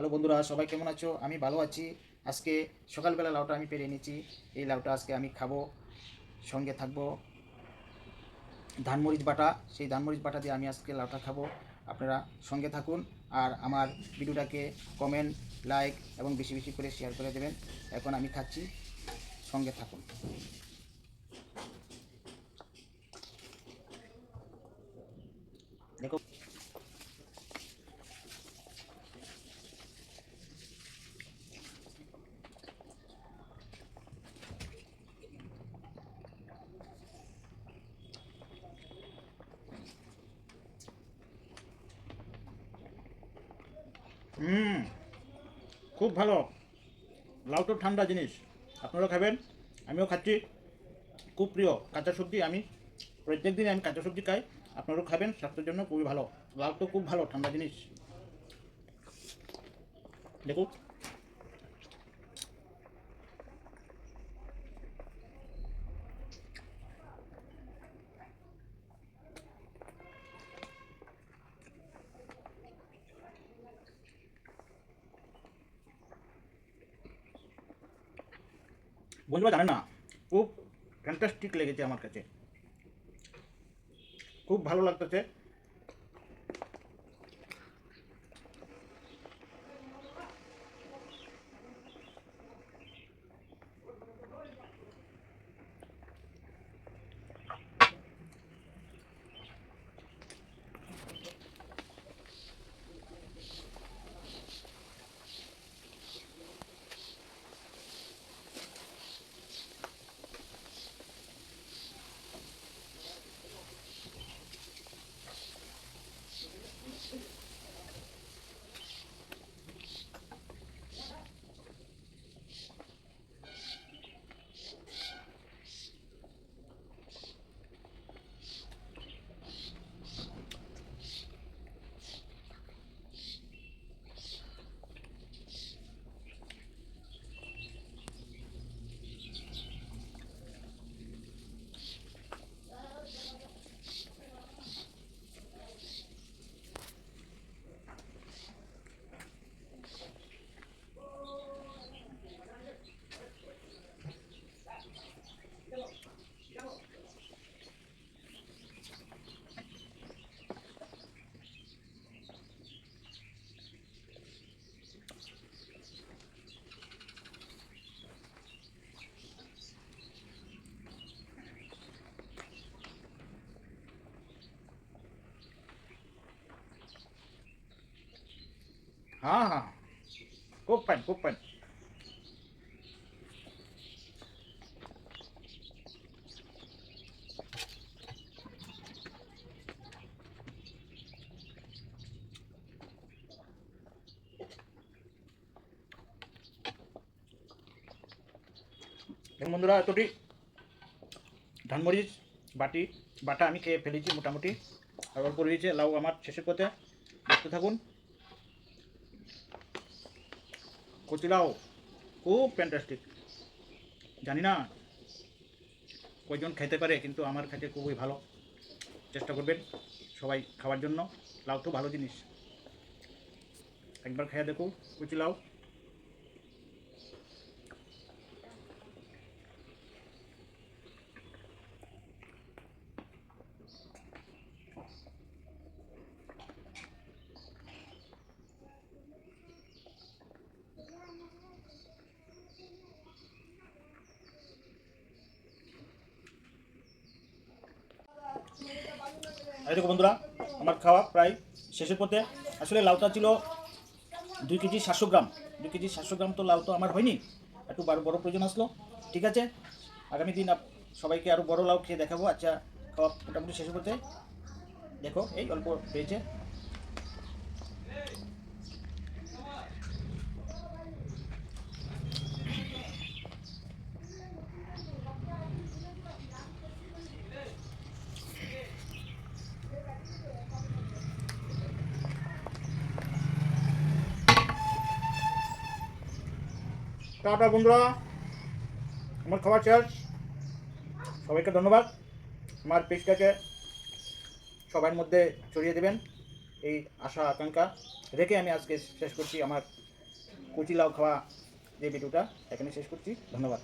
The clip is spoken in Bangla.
হ্যালো বন্ধুরা, সবাই কেমন আছো? আমি ভালো আছি। আজকে সকালবেলা লাউটা আমি পেরে এনেছি এই লাউটা আজকে আমি খাব, সঙ্গে থাকব ধানমরিচ বাটা। সেই ধানমরিচ বাটা দিয়ে আমি আজকে লাউটা খাব। আপনারা সঙ্গে থাকুন আর আমার ভিডিওটাকে কমেন্ট লাইক এবং বেশি বেশি করে শেয়ার করে দেবেন। এখন আমি খাচ্ছি, সঙ্গে থাকুন। দেখো হুম, খুব ভালো। লাউ ঠান্ডা জিনিস। আপনারাও খাবেন, আমিও খাচ্ছি। খুব প্রিয়, কাঁচা সবজি আমি। প্রত্যেক দিন আমি কাঁচা সবজি খাই, আপনারাও খাবেন, স্বাস্থ্যের জন্য খুবই ভালো। লাউ খুব ভালো, ঠান্ডা জিনিস। দেখুন। বন্ধুরা জানে না খুব ফ্যান্টাস্টিক লেগেছে আমার কাছে। খুব ভালো লাগতেছে। हाँ हाँ खूप फाईन खूप फाईन দেখুন বন্ধুরা এতটি ধানমরিচ বাটি বাটা আমি খেয়ে ফেলেছি মোটামুটি আর অল্প রয়েছে লাউ আমার শেষের পথে দেখতে থাকুন কচিলাও খুব ফ্যান্টাস্টিক জানি না কয়জন খেতে পারে, কিন্তু আমার খেতে খুবই ভালো। চেষ্টা করবেন সবাই খাওয়ার জন্য। লাউ তো ভালো জিনিস। একবার খেয়ে দেখো কুচি এই দেখো বন্ধুরা, আমার খাওয়া প্রায় শেষের পথে। আসলে লাউটা ছিল দুই কেজি সাতশো গ্রাম। দুই কেজি সাতশো গ্রাম তো লাউ তো আমার হয়নি। একটু বড় বড় প্রয়োজন আসলো। ঠিক আছে? আগামী দিন সবাইকে আরও বড় লাউ খেয়ে দেখাবো। আচ্ছা খাওয়া মোটামুটি শেষের পথে। দেখো, এই অল্প পেয়েছে টাটা বন্ধুরা। আমার খাবার শেষ। সবাইকে ধন্যবাদ। আমার পেজটাকে সবার মধ্যে ছড়িয়ে দেবেন। এই আশা, আকাঙ্ক্ষা রেখে আমি আজকে শেষ করছি আমার কুচি লাউ খাওয়া যে ভিডিওটা, এখানে শেষ করছি। ধন্যবাদ।